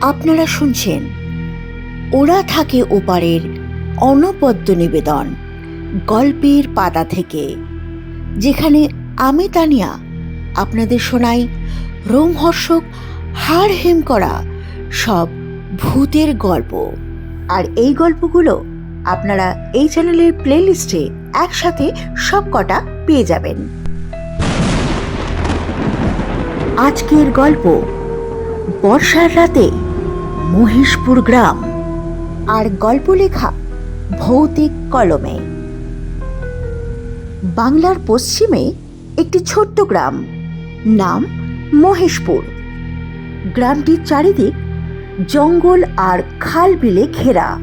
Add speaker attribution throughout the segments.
Speaker 1: আপনারা শুনছেন ওরা থাকে ওপারের অনবদ্য নিবেদন গল্পের পাতা থেকে, যেখানে আমি, তানিয়া, আপনাদের শোনাই রোমহর্ষক হাড় হেম করা সব ভূতের গল্প। আর এই গল্পগুলো আপনারা এই চ্যানেলের প্লেলিস্টে একসাথে সব কটা পেয়ে যাবেন। আজকের গল্প বর্ষার রাতে মহিষপুর গ্রাম। আর গল্প লেখা ভৌতিক কলমে। বাংলার পশ্চিমে একটি ছোট্ট গ্রাম, নাম মহেশপুর। গ্রামটির চারিদিক জঙ্গল আর খাল বিলে ঘেরা।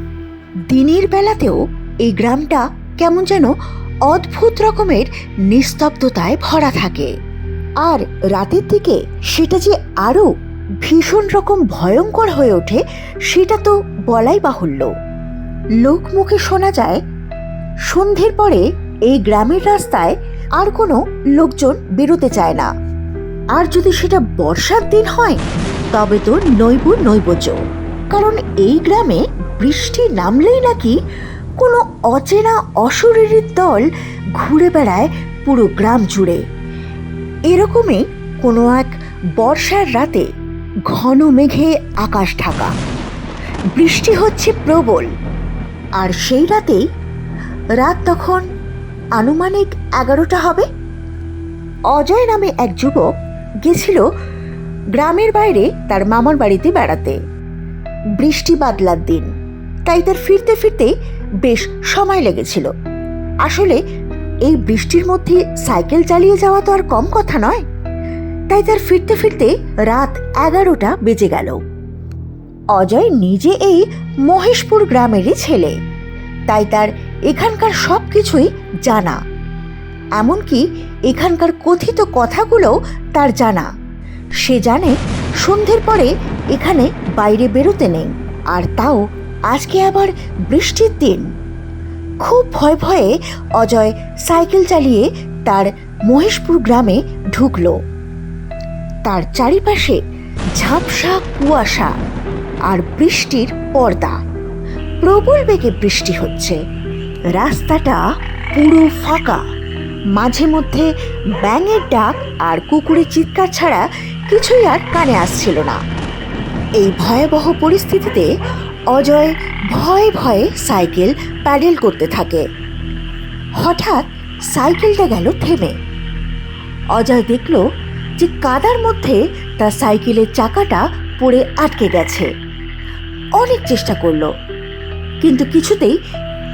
Speaker 1: দিনের বেলাতেও এই গ্রামটা কেমন যেন অদ্ভুত রকমের নিস্তব্ধতায় ভরা থাকে। আর রাতের দিকে সেটা যে আরও ভীষণ রকম ভয়ঙ্কর হয়ে ওঠে, সেটা তো বলাই বাহুল্য। লোকমুখে শোনা যায়, সন্ধ্যের পরে এই গ্রামের রাস্তায় আর কোনো লোকজন বেরোতে চায় না। আর যদি সেটা বর্ষার দিন হয়, তবে তো নৈব নৈবচ কারণ এই গ্রামে বৃষ্টি নামলেই নাকি কোনো অচেনা অশরীরীর দল ঘুরে বেড়ায় পুরো গ্রাম জুড়ে। এরকমই কোনো এক বর্ষার রাতে ঘন মেঘে আকাশ ঢাকা। বৃষ্টি হচ্ছে প্রবল। আর সেই রাতেই রাত তখন আনুমানিক এগারোটা হবে। অজয় নামে এক যুবক গেছিল গ্রামের বাইরে তার মামার বাড়িতে বেড়াতে। বৃষ্টি বাদলার দিন, তাই তার ফিরতে ফিরতে বেশ সময় লেগেছিল। আসলে এই বৃষ্টির মধ্যে সাইকেল চালিয়ে যাওয়া তো আর কম কথা নয়। তাই তার ফিরতে ফিরতে রাত এগারোটা বেজে গেল। অজয় নিজে এই মহেশপুর গ্রামেরই ছেলে। তাই তার এখানকার সব কিছুই জানা। এমনকি এখানকার কথিত কথাগুলোও তার জানা। সে জানে সন্ধ্যের পরে এখানে বাইরে বেরোতে নেই, আর তাও আজকে আবার বৃষ্টির দিন। খুব ভয় ভয়ে অজয় সাইকেল চালিয়ে তার মহেশপুর গ্রামে ঢুকলো। তার চারিপাশে ঝাপসা কুয়াশা আর বৃষ্টির পর্দা। প্রবল বেগে বৃষ্টি হচ্ছে। রাস্তাটা পুরো ফাঁকা। মাঝে মধ্যে ব্যাঙের ডাক আর কুকুরের চিৎকার ছাড়া কিছুই আর কানে আসছিল না। এই ভয়াবহ পরিস্থিতিতে অজয় ভয়ে ভয়ে সাইকেল প্যাডেল করতে থাকে। হঠাৎ সাইকেলটা গেল থেমে। অজয় দেখল যে কাদার মধ্যে তার সাইকেলের চাকাটা পড়ে আটকে গেছে। অনেক চেষ্টা করল, কিন্তু কিছুতেই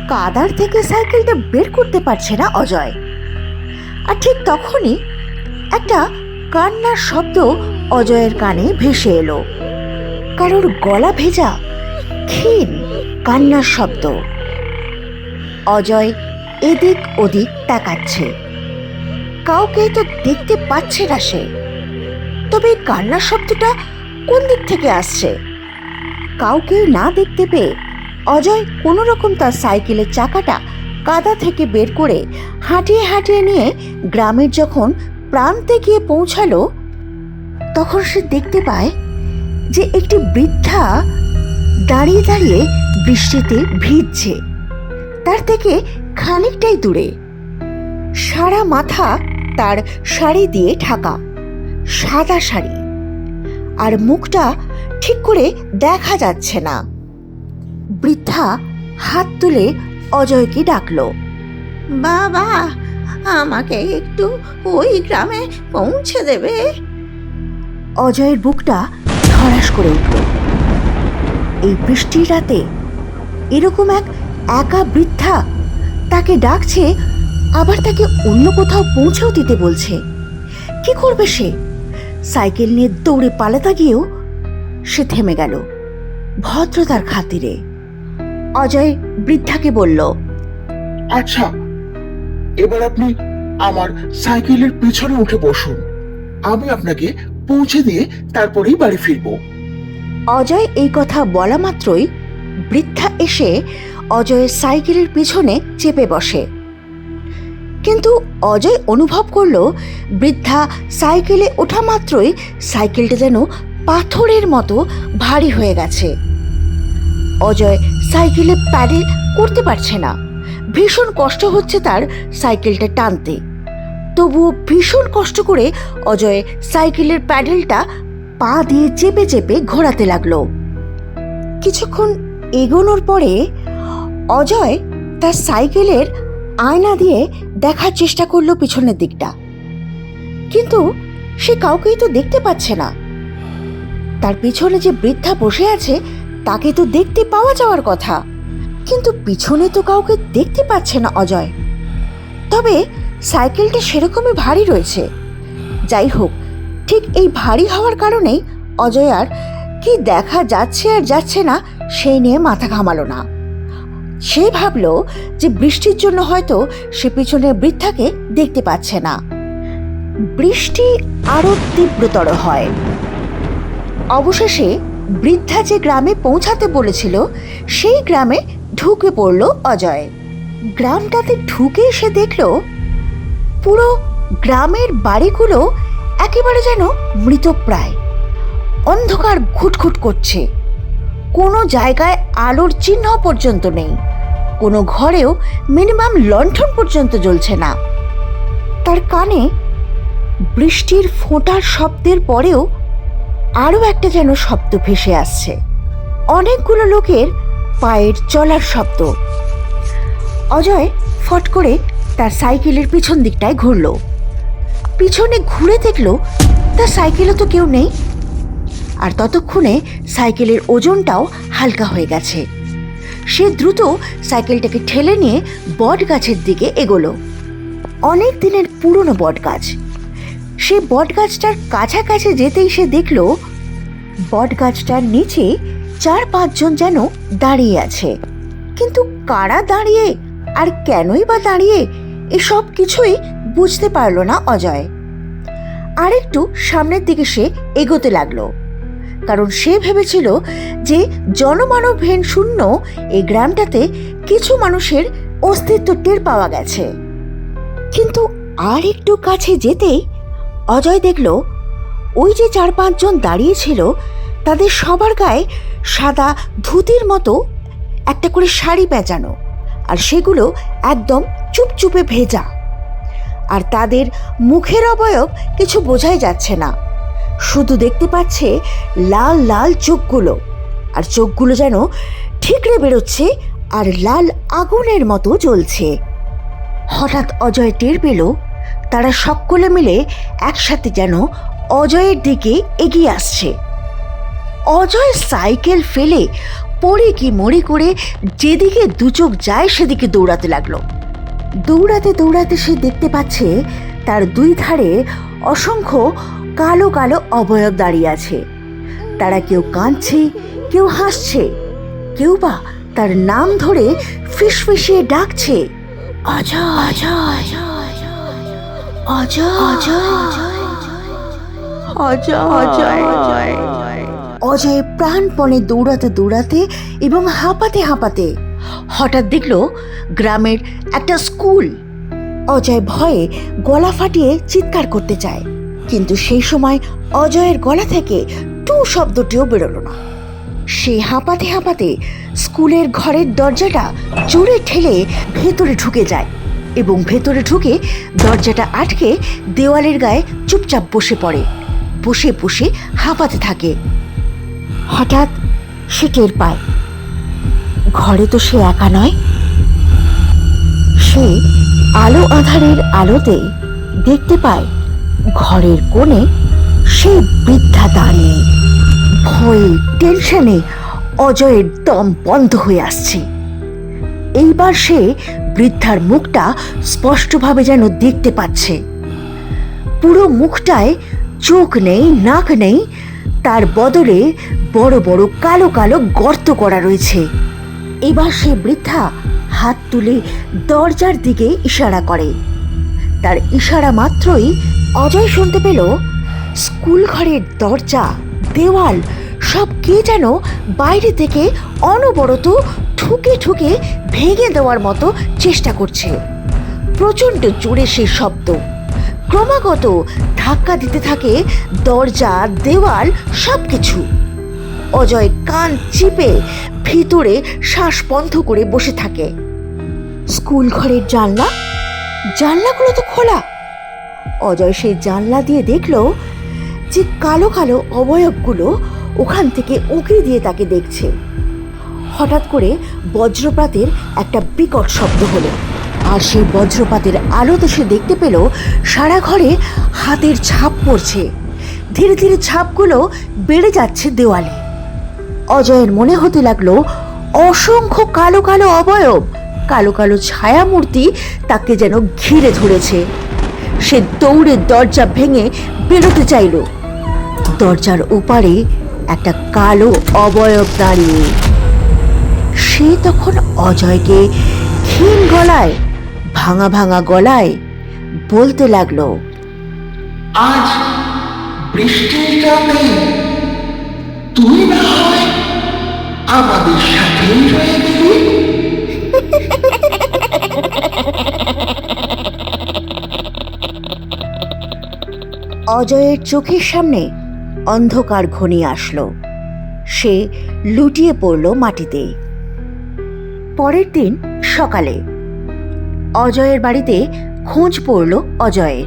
Speaker 1: কাদার থেকে সাইকেলটা বের করতে পারছে না অজয়। আর ঠিক তখনই একটা কান্নার শব্দ অজয়ের কানে ভেসে এলো। কারোর গলা ভেজা, ক্ষীণ কান্নার শব্দ। অজয় এদিক ওদিক তাকাচ্ছে। কাউকেই তো দেখতে পাচ্ছে না সে। তবে এই কান্নার শব্দটা কোন দিক থেকে আসছে? কাউকে না দেখতে পেয়ে অজয় কোনো রকম তার সাইকেলের চাকাটা কাদা থেকে বের করে হাঁটিয়ে হাঁটিয়ে নিয়ে গ্রামের যখন প্রান্তে গিয়ে পৌঁছালো, তখন সে দেখতে পায় যে একটি বৃদ্ধা দাঁড়িয়ে দাঁড়িয়ে বৃষ্টিতে ভিজছে। তার থেকে খানিকটাই দূরে। সারা মাথা তার শাড়ি দিয়ে ঢাকা, সাদা শাড়ি। আর মুখটা ঠিক করে দেখা যাচ্ছে না। বৃদ্ধা হাত তুলে অজয়কে ডাকল,
Speaker 2: বাবা, আমাকে একটু ওই গ্রামে পৌঁছে দেবে?
Speaker 1: অজয়ের বুকটা ধরাস করে উঠল। এই বৃষ্টির রাতে এরকম এক একা বৃদ্ধা তাকে ডাকছে আবার তাকে অন্য কোথাও পৌঁছেও দিতে বলছে। কি করবে সে? সাইকেল নিয়ে দৌড়ে পালাতে গিয়েও সে থেমে গেল ভদ্রতার খাতিরে। অজয় বৃদ্ধাকে বলল
Speaker 3: আচ্ছা এবার আপনি আমার সাইকেলের পেছনে উঠে বসুন। আমি আপনাকে পৌঁছে দিয়ে তারপরেই বাড়ি ফিরবো।
Speaker 1: অজয় এই কথা বলা মাত্রই বৃদ্ধা এসে অজয়ের সাইকেলের পিছনে চেপে বসে। কিন্তু অজয় অনুভব করল, বৃদ্ধা সাইকেলে ওঠা মাত্রই সাইকেলটা যেন পাথরের মতো ভারী হয়ে গেছে। অজয় সাইকেলে প্যাডেল করতে পারছে না। ভীষণ কষ্ট হচ্ছে তার সাইকেলটা টানতে। তবুও ভীষণ কষ্ট করে অজয় সাইকেলের প্যাডেলটা পা দিয়ে চেপে চেপে ঘোরাতে লাগল। কিছুক্ষণ এগোনোর পরে অজয় তার সাইকেলের আয়না দিয়ে দেখার চেষ্টা করল পিছনের দিকটা। কিন্তু সে কাউকেই তো দেখতে পাচ্ছে না। তার পিছনে যে বৃদ্ধা বসে আছে, তাকে তো দেখতে পাওয়া যাওয়ার কথা। কিন্তু পিছনে তো কাউকে দেখতে পাচ্ছে না, অজয়। তবে সাইকেলটা সেরকমই ভারী রয়েছে। যাই হোক, ঠিক এই ভারী হওয়ার কারণেই অজয় আর কি দেখা যাচ্ছে আর যাচ্ছে না, সেই নিয়ে মাথা ঘামালো না। সে ভাবলো যে বৃষ্টির জন্য হয়তো সে পিছনের বৃদ্ধাকে দেখতে পাচ্ছে না। বৃষ্টি আরও তীব্রতর হয়। অবশেষে বৃদ্ধা যে গ্রামে পৌঁছাতে বলেছিল, সেই গ্রামে ঢুকে পড়ল অজয়। গ্রামটাতে ঢুকে সে দেখল, পুরো গ্রামের বাড়িগুলো একেবারে যেন মৃতপ্রায়। অন্ধকার ঘুটঘুট করছে। কোনো জায়গায় আলোর চিহ্ন পর্যন্ত নেই। কোনো ঘরেও মিনিমাম লণ্ঠন পর্যন্ত জ্বলছে না। তার কানে বৃষ্টির ফোঁটার শব্দের পরেও আরও একটা যেন শব্দ ভেসে আসছে। অনেকগুলো লোকের পায়ের চলার শব্দ। অজয় ফট করে তার সাইকেলের পিছন দিকটায় ঘুরল। পিছনে ঘুরে দেখল, তার সাইকেলে তো কেউ নেই। আর ততক্ষণে সাইকেলের ওজনটাও হালকা হয়ে গেছে। সে দ্রুত সাইকেলটাকে ঠেলে নিয়ে বট গাছের দিকে এগোলো। অনেক দিনের পুরনো বট গাছ সে বট গাছটার কাছাকাছি যেতেই সে দেখল বট গাছটার নিচে চার পাঁচজন যেন দাঁড়িয়ে আছে। কিন্তু কারা দাঁড়িয়ে আর কেনই বা দাঁড়িয়ে, এসব কিছুই বুঝতে পারল না অজয়। আরেকটু সামনের দিকে সে এগোতে লাগল। কারণ সে ভেবেছিল যে জনমানবহীন শূন্য এই গ্রামটাতে কিছু মানুষের অস্তিত্ব টের পাওয়া গেছে। কিন্তু আর একটু কাছে যেতেই অজয় দেখল, ওই যে চার পাঁচজন দাঁড়িয়েছিল তাদের সবার গায়ে সাদা ধুতির মতো একটা করে শাড়ি পেঁচানো আর সেগুলো একদম চুপচুপে ভেজা। আর তাদের মুখের অবয়ব কিছু বোঝাই যাচ্ছে না। শুধু দেখতে পাচ্ছে লাল লাল চোখগুলো। আর চোখগুলো যেন ঠিকরে বেরোচ্ছে আর লাল আগুনের মতো জ্বলছে। হঠাৎ অজয় টের পেল, তারা সকলে মিলে একসাথে যেন অজয়ের দিকে এগিয়ে আসছে। অজয় সাইকেল ফেলে পড়ে কি মরি করে যেদিকে দু চোখ যায় সেদিকে দৌড়াতে লাগল। দৌড়াতে দৌড়াতে সে দেখতে পাচ্ছে তার দুই ধারে অসংখ্য কালো কালো অবয়ব দাঁড়িয়ে আছে। তারা কেউ কাঁদছে, কেউ হাসছে, কেউ বা তার নাম ধরে ফিসফিসিয়ে ডাকছে, অজয় অজয় অজয় অজয় অজয় অজয়। অজয় প্রাণপণে দৌড়াতে দৌড়াতে এবং হাঁপাতে হাঁপাতে হঠাৎ দেখল গ্রামের একটা স্কুল। অজয় ভয়ে গলা ফাটিয়ে চিৎকার করতে চায়। কিন্তু সেই সময় অজয়ের গলা থেকে টু শব্দটিও বেরোলো না। সে হাঁপাতে হাঁপাতে স্কুলের ঘরের দরজাটা জোরে ঠেলে ভেতরে ঢুকে যায় এবং ভেতরে ঢুকে দরজাটা আটকে দেওয়ালের গায়ে চুপচাপ বসে পড়ে, বসে বসে হাঁপাতে থাকে। হঠাৎ সে টের পায়, ঘরে তো সে একা নয়। সে আলো আধারের আলোতে দেখতে পায় ঘরের কোণে সেই বৃদ্ধা দাঁড়িয়ে ভয়ে টেনশনে অজয়ের দম বন্ধ হয়ে আসছে। এইবার সে বৃদ্ধার মুখটা স্পষ্টভাবে যেন দেখতে পাচ্ছে। পুরো মুখটায় চোখ নেই, নাক নেই, তার বদলে বড় বড় কালো কালো গর্ত করা রয়েছে। এবার সে বৃদ্ধা হাত তুলে দরজার দিকে ইশারা করে। তার ইশারা মাত্রই অজয় শুনতে পেল স্কুল ঘরের দরজা, দেওয়াল, সব কে যেন বাইরে থেকে অনবরত ঠুকে ঠুকে ভেঙে দেওয়ার মতো চেষ্টা করছে। প্রচণ্ড জোরে সে শব্দ। ক্রমাগত ধাক্কা দিতে থাকে দরজা, দেওয়াল সব কিছু অজয় কান চিপে ভিতরে শ্বাস বন্ধ করে বসে থাকে। স্কুল ঘরের জানলা? জানলাগুলো তো খোলা। অজয় সেই জানলা দিয়ে দেখল যে কালো কালো অবয়বগুলো ওখান থেকে উঁকি দিয়ে তাকে দেখছে। হঠাৎ করে বজ্রপাতের একটা বিকট শব্দ হলো আর সেই বজ্রপাতের আলোতে সে দেখতে পেল সারা ঘরে হাতের ছাপ পড়ছে। ধীরে ধীরে ছাপগুলো বেড়ে যাচ্ছে দেওয়ালে। অজয়ের মনে হতে লাগল, অসংখ্য কালো কালো অবয়ব, কালো কালো ছায়ামূর্তি তাকে যেন ঘিরে ধরেছে। সে দৌড়ে দরজা ভেঙে বেরোতে চাইল। দরজার ওপারে একটা কালো অবয়ব দাঁড়িয়ে। সে তখন অজয়কে ক্ষীণ গলায় ভাঙা ভাঙা গলায় বলতে লাগল
Speaker 3: আজ বৃষ্টির রাতে তুই না হয় আমাদের সাথেই রয়ে গেলি?
Speaker 1: অজয়ের চোখের সামনে অন্ধকার ঘনিয়ে আসলো। সে লুটিয়ে পড়ল মাটিতে। পরের দিন সকালে অজয়ের বাড়িতে খোঁজ পড়ল অজয়ের।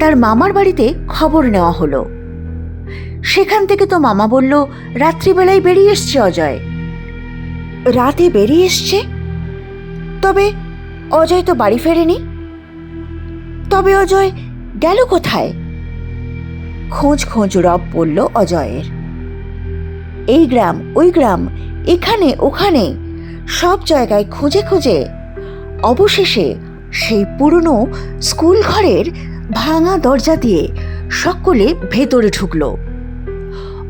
Speaker 1: তার মামার বাড়িতে খবর নেওয়া হলো। সেখান থেকে তো মামা বলল, রাত্রিবেলায় বেরিয়ে এসছে অজয়। রাতে বেরিয়ে এসছে? তবে অজয় তো বাড়ি ফেরেনি। তবে অজয় গেল কোথায়? খোঁজ খোঁজ রব পড়ল অজয়ের। এই গ্রাম, ওই গ্রাম, এখানে, ওখানে, সব জায়গায় খুঁজে খুঁজে। অবশেষে সেই পুরনো স্কুল ঘরের ভাঙা দরজা দিয়ে সকলে ভেতরে ঢুকল।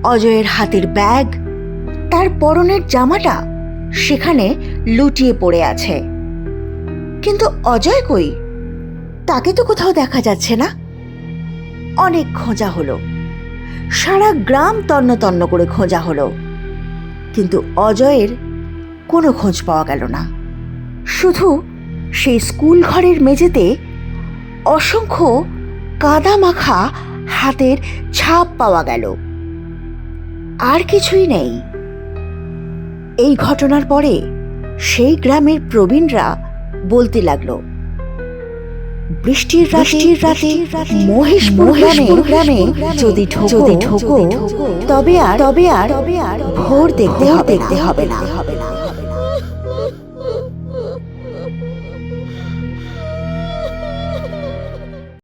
Speaker 1: অজয়ের হাতের ব্যাগ, তার পরনের জামাটা সেখানে লুটিয়ে পড়ে আছে। কিন্তু অজয় কই? তাকে তো কোথাও দেখা যাচ্ছে না। অনেক খোঁজা হলো। সারা গ্রাম তন্ন তন্ন করে খোঁজা হলো। কিন্তু অজয়ের কোনো খোঁজ পাওয়া গেল না। শুধু সেই স্কুল ঘরের মেঝেতে অসংখ্য কাদা মাখা হাতের ছাপ পাওয়া গেল। আর কিছুই নেই। এই ঘটনার পরে সেই গ্রামের প্রবীণরা বলতে লাগল বৃষ্টির রাত্রির রাতে মহেশপুর গ্রামে যদি যদি ঢোকো তবে আর তবে আর ভোর দেখতে হবে না। হবে না।